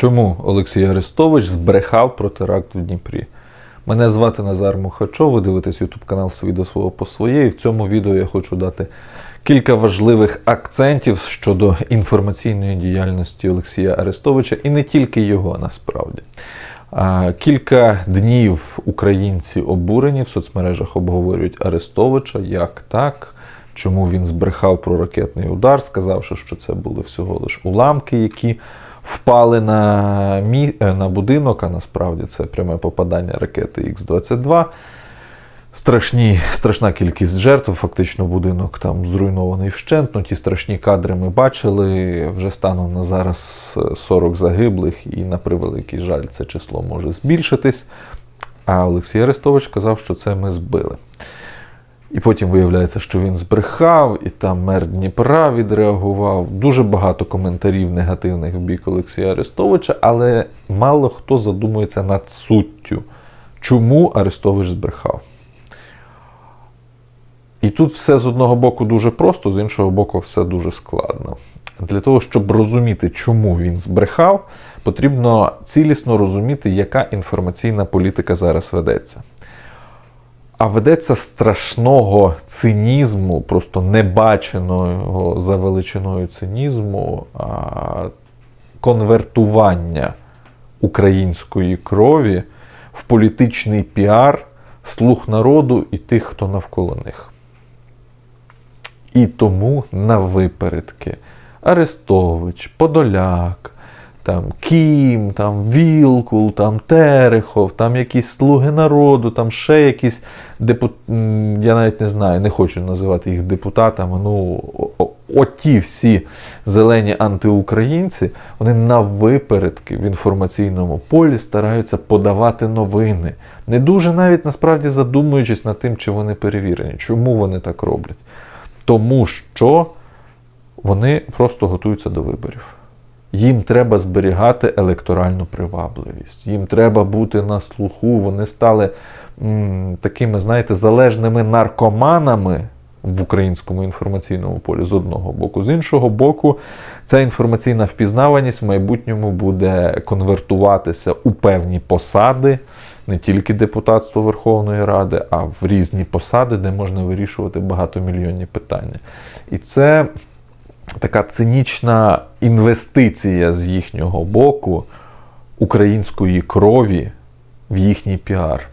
Чому Олексій Арестович збрехав про теракт в Дніпрі? Мене звати Назар Мухачов, ви дивитесь YouTube канал «Свій до свого по своє. І в цьому відео я хочу дати кілька важливих акцентів щодо інформаційної діяльності Олексія Арестовича і не тільки його насправді. Кілька днів українці обурені в соцмережах обговорюють Арестовича, як так, чому він збрехав про ракетний удар, сказавши, що це були всього лиш уламки, які впали на, мі... е, на будинок, а насправді це пряме попадання ракети Х-22. Страшні, страшна кількість жертв, фактично будинок там зруйнований вщент. Ну, ті страшні кадри ми бачили. Вже станом на зараз е, 40 загиблих, і на превеликий жаль, це число може збільшитись. А Олексій Арестович казав, що це ми збили. І потім виявляється, що він збрехав, і там мер Дніпра відреагував. Дуже багато коментарів негативних в бік Олексія Арестовича, але мало хто задумується над суттю, чому Арестович збрехав. І тут все з одного боку дуже просто, з іншого боку, все дуже складно. Для того, щоб розуміти, чому він збрехав, потрібно цілісно розуміти, яка інформаційна політика зараз ведеться. А ведеться страшного цинізму, просто небаченого за величиною цинізму, конвертування української крові в політичний піар, слух народу і тих, хто навколо них. І тому на випередки Арестович, Подоляк, там Кім, там Вілкул, там Терехов, там якісь слуги народу, там ще якісь депут... я навіть не знаю, не хочу називати їх депутатами. Ну, оті всі зелені антиукраїнці, вони на випередки в інформаційному полі стараються подавати новини, не дуже навіть насправді задумуючись над тим, чи вони перевірені. Чому вони так роблять? Тому що вони просто готуються до виборів. Їм треба зберігати електоральну привабливість. Їм треба бути на слуху. Вони стали м, такими, знаєте, залежними наркоманами в українському інформаційному полі з одного боку. З іншого боку, ця інформаційна впізнаваність в майбутньому буде конвертуватися у певні посади, не тільки депутатство Верховної Ради, а в різні посади, де можна вирішувати багатомільйонні питання. І це така цинічна інвестиція з їхнього боку української крові в їхній піар.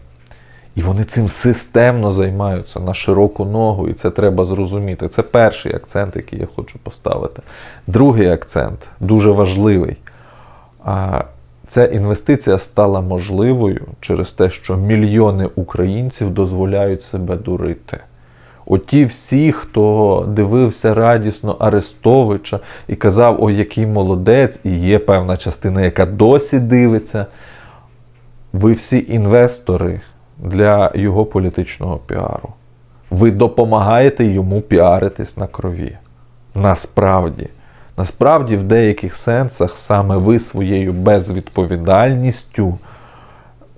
І вони цим системно займаються на широку ногу, і це треба зрозуміти. Це перший акцент, який я хочу поставити. Другий акцент дуже важливий. Ця інвестиція стала можливою через те, що мільйони українців дозволяють себе дурити. Оті всі, хто дивився радісно Арестовича і казав, ой, який молодець, і є певна частина, яка досі дивиться. Ви всі інвестори для його політичного піару. Ви допомагаєте йому піаритись на крові. Насправді. Насправді, в деяких сенсах саме ви своєю безвідповідальністю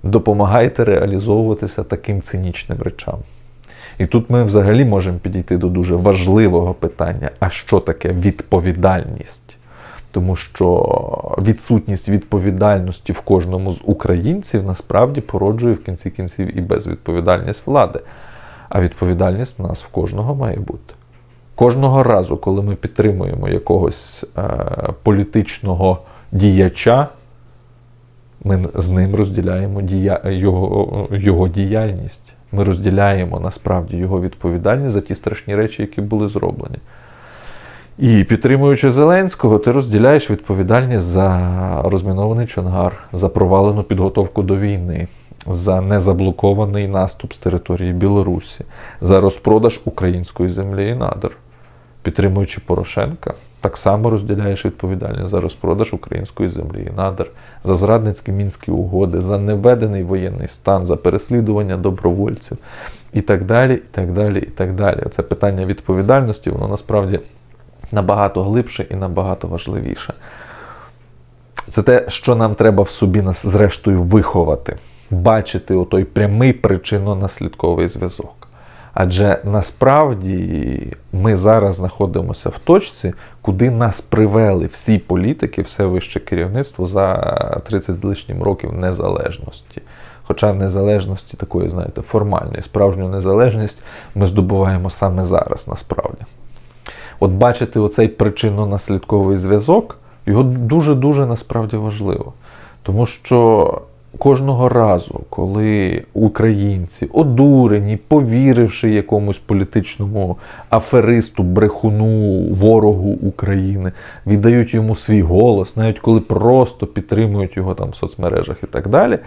допомагаєте реалізовуватися таким цинічним речам. І тут ми взагалі можемо підійти до дуже важливого питання: а що таке відповідальність? Тому що відсутність відповідальності в кожному з українців насправді породжує в кінці кінців і безвідповідальність влади. А відповідальність в нас в кожного має бути. Кожного разу, коли ми підтримуємо якогось е, політичного діяча, ми з ним розділяємо дія... його, його діяльність. Ми розділяємо насправді його відповідальність за ті страшні речі, які були зроблені. І підтримуючи Зеленського, ти розділяєш відповідальність за розмінований Чонгар, за провалену підготовку до війни, за незаблокований наступ з території Білорусі, за розпродаж української землі і надр. Підтримуючи Порошенка, так само розділяєш відповідальність за розпродаж української землі і надр, за зрадницькі мінські угоди, за неведений воєнний стан, за переслідування добровольців і так далі. і так далі, і так далі. Це питання відповідальності, воно насправді набагато глибше і набагато важливіше. Це те, що нам треба в собі зрештою виховати, бачити отой прямий причинно-наслідковий зв'язок. Адже насправді ми зараз знаходимося в точці, куди нас привели всі політики, все вище керівництво за 30 з лишнім років незалежності. Хоча незалежності такої, знаєте, формальної, справжню незалежність ми здобуваємо саме зараз, насправді. От бачити оцей причинно-наслідковий зв'язок, його дуже-дуже насправді важливо. Тому що кожного разу, коли українці, одурені, повіривши якомусь політичному аферисту, брехуну, ворогу України, віддають йому свій голос, навіть коли просто підтримують його там в соцмережах і так далі,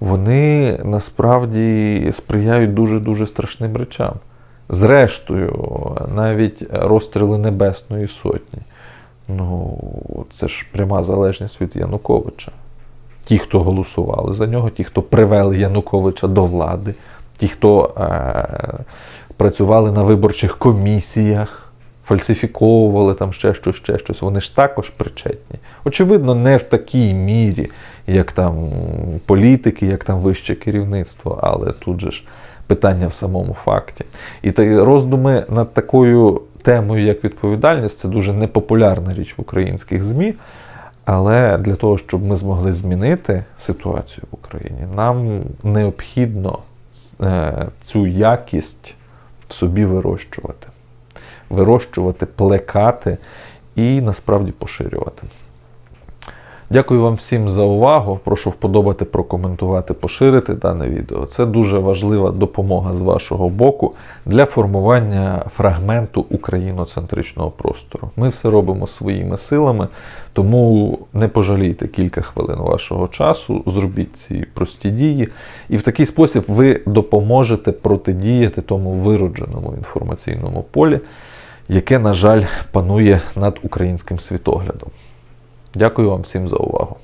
вони насправді сприяють дуже-дуже страшним речам. Зрештою, навіть розстріли Небесної Сотні. Ну, це ж пряма залежність від Януковича. Ті, хто голосували за нього, ті, хто привели Януковича до влади, ті, хто е- працювали на виборчих комісіях, фальсифіковували там ще щось, ще щось, вони ж також причетні. Очевидно, не в такій мірі, як там політики, як там вище керівництво, але тут же ж питання в самому факті. І роздуми над такою темою, як відповідальність, це дуже непопулярна річ в українських ЗМІ. Але для того, щоб ми змогли змінити ситуацію в Україні, нам необхідно е, цю якість в собі вирощувати. Вирощувати, плекати і насправді поширювати. Дякую вам всім за увагу. Прошу вподобати, прокоментувати, поширити дане відео. Це дуже важлива допомога з вашого боку для формування фрагменту україноцентричного простору. Ми все робимо своїми силами, тому не пожалійте кілька хвилин вашого часу, зробіть ці прості дії, і в такий спосіб ви допоможете протидіяти тому виродженому інформаційному полі, яке, на жаль, панує над українським світоглядом. Дякую вам всім за увагу.